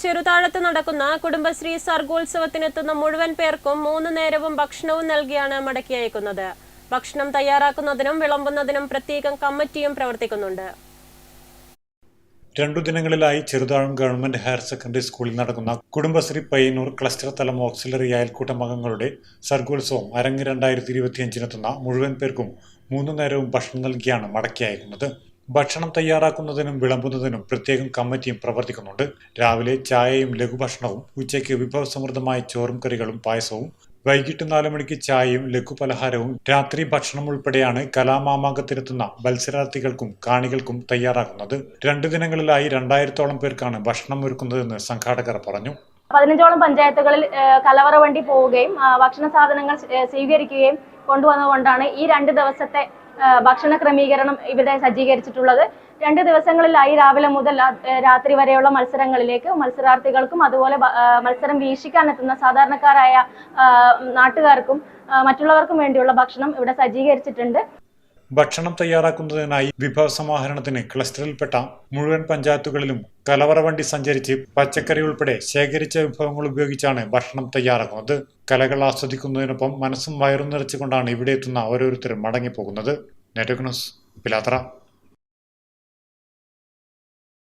ചെറുതാഴത്ത് നടക്കുന്ന കുടുംബശ്രീ സർഗോത്സവത്തിനെത്തുന്ന മുഴുവൻ പേർക്കും മൂന്ന് നേരവും ഭക്ഷണവും നൽകിയാണ് മടക്കി അയക്കുന്നത്. ഭക്ഷണം തയ്യാറാക്കുന്നതിനും വിളമ്പുന്നതിനും പ്രത്യേകം കമ്മിറ്റിയും പ്രവർത്തിക്കുന്നുണ്ട്. രണ്ടു ദിനങ്ങളിലായി ചെറുതാഴം ഗവൺമെന്റ് ഹയർ സെക്കൻഡറി സ്കൂളിൽ നടക്കുന്ന കുടുംബശ്രീ പയ്യന്നൂർ ക്ലസ്റ്റർ തലം ഓക്സിലറി അയൽക്കൂട്ടം അംഗങ്ങളുടെ സർഗോത്സവം അരങ്ങ് രണ്ടായിരത്തി ഇരുപത്തിയഞ്ചിനെത്തുന്ന മുഴുവൻ പേർക്കും മൂന്നു നേരവും ഭക്ഷണം നൽകിയാണ് മടക്കി അയക്കുന്നത്. ഭക്ഷണം തയ്യാറാക്കുന്നതിനും വിളമ്പുന്നതിനും പ്രത്യേകം കമ്മിറ്റിയും പ്രവർത്തിക്കുന്നുണ്ട്. രാവിലെ ചായയും ലഘുഭക്ഷണവും ഉച്ചയ്ക്ക് വിഭവസമൃദ്ധമായ ചോറും കറികളും പായസവും വൈകിട്ട് നാലു മണിക്ക് ചായയും ലഘുപലഹാരവും രാത്രി ഭക്ഷണം ഉൾപ്പെടെയാണ് കലാമാമാങ്കത്തിനെത്തുന്ന മത്സരാർത്ഥികൾക്കും കാണികൾക്കും തയ്യാറാക്കുന്നത് രണ്ടു ദിനങ്ങളിലായി രണ്ടായിരത്തോളം പേർക്കാണ് ഭക്ഷണം ഒരുക്കുന്നതെന്ന് സംഘാടകർ പറഞ്ഞു. പതിനഞ്ചോളം പഞ്ചായത്തുകളിൽ കലവറ വണ്ടി പോവുകയും ഭക്ഷണ സാധനങ്ങൾ സ്വീകരിക്കുകയും കൊണ്ടുവന്നതുകൊണ്ടാണ് ഈ രണ്ട് ദിവസത്തെ ഭക്ഷണ ക്രമീകരണം ഇവിടെ സജ്ജീകരിച്ചിട്ടുള്ളത്. രണ്ട് ദിവസങ്ങളിലായി രാവിലെ മുതൽ രാത്രി വരെയുള്ള മത്സരങ്ങളിലേക്ക് മത്സരാർത്ഥികൾക്കും അതുപോലെ മത്സരം വീക്ഷിക്കാൻ എത്തുന്ന സാധാരണക്കാരായ നാട്ടുകാർക്കും മറ്റുള്ളവർക്കും വേണ്ടിയുള്ള ഭക്ഷണം ഇവിടെ സജ്ജീകരിച്ചിട്ടുണ്ട്. ഭക്ഷണം തയ്യാറാക്കുന്നതിനായി വിഭവസമാഹരണത്തിന് ക്ലസ്റ്ററിൽപ്പെട്ട മുഴുവൻ പഞ്ചായത്തുകളിലും കലവറ വണ്ടി സഞ്ചരിച്ച് പച്ചക്കറി ഉൾപ്പെടെ ശേഖരിച്ച വിഭവങ്ങൾ ഉപയോഗിച്ചാണ് ഭക്ഷണം തയ്യാറാക്കുന്നത്. കലകൾ ആസ്വദിക്കുന്നതിനൊപ്പം മനസ്സും വയറും നിറച്ചുകൊണ്ടാണ് ഇവിടെ എത്തുന്ന ഓരോരുത്തരും മടങ്ങിപ്പോകുന്നത്. നെറ്റ്വർക്ക് ന്യൂസ് പിലാത്ര